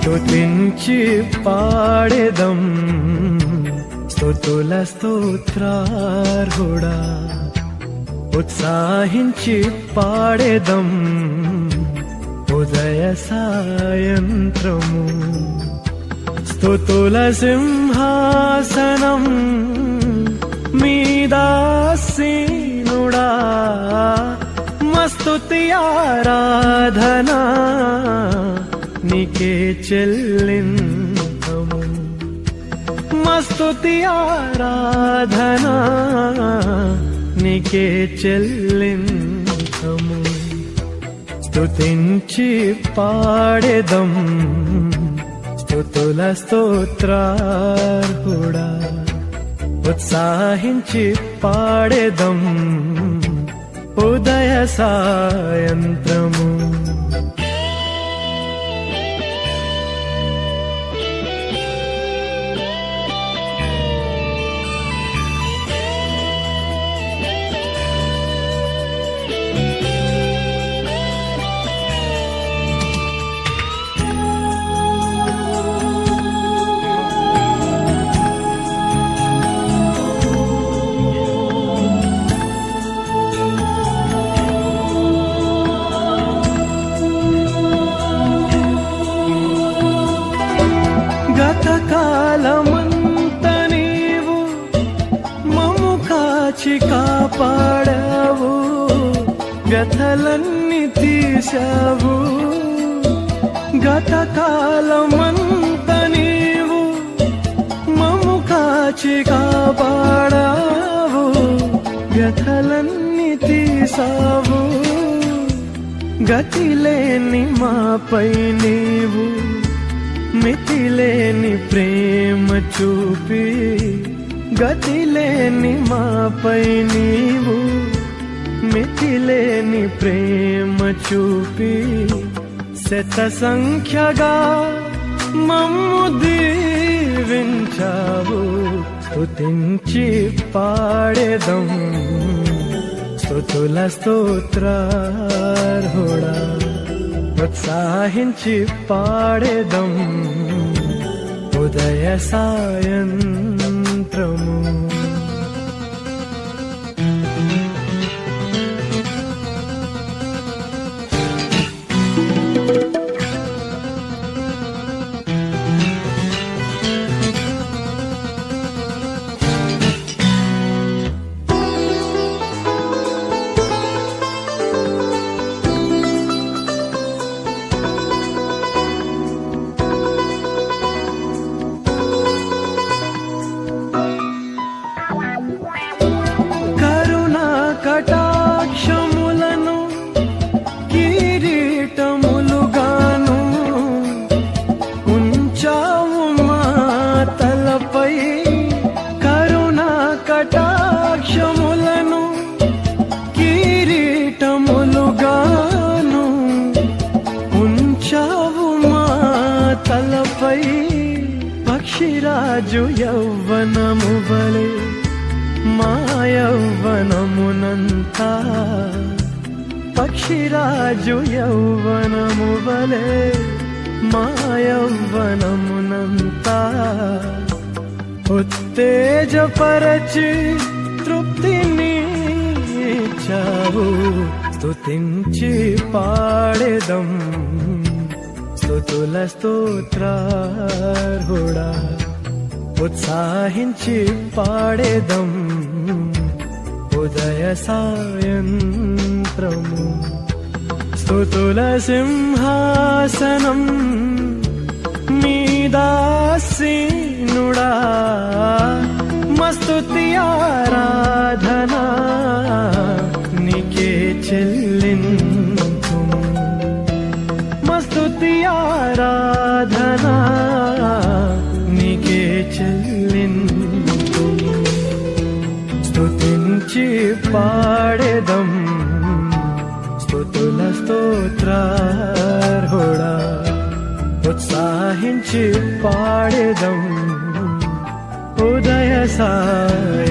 స్తుతించి పాడేదం. స్తుతుల స్తోత్రార్హుడా. ఉత్సాహించి పాడేదం. ఉదయ సాయంత్రము. స్తుతుల సింహాసనం మీదాసీనుడా మస్తుతి ఆరాధనా. నీకే చెల్లిందము మస్తుతి ఆరాధనా నీకే చెల్లిందము స్తుతించి పాడేదం స్తుతుల స్తోత్రార్హుడా. ఉత్సాహించి పాడేదం ఉదయ సాయంత్రము కాచి కాపాడావు వ్యథలన్నీ తీశావు. గతకాలమంత నీవు మము కాచి కాపాడావు వ్యథలన్నీ తీసావు గతిలేని మాపై నీవు మితిలేని ప్రేమ చూపి గతి లేని మాపై నీవు మితిలేని ప్రేమ చూపి శత సంఖ్యగా మమ్ము దీవించావు. స్తుతించి పాడేదం స్తుతుల స్తోత్రార్హుడా. ఉత్సాహించి పాడేదం. ఉదయ సాయం రాజు యౌవనము వలె మా యౌవనమునంతా పక్షిరాజు యౌవనము వలె మా యౌవనమునంతా ఉత్తేజపరచి తృప్తిని చావు స్తుతించి పాడేదం. స్తుతుల స్తోత్రార్హుడా. ఉత్సాహించి పాడేదం ఉదయ సాయంత్రము. స్థుతుల సింహాసనం మీదాసీనుడా మస్తుతి ఆరాధనా పాడేదం. స్థుతుల స్తోత్రార్హుడా ఉత్సాహించి పాడేదం. ఉదయ సాయ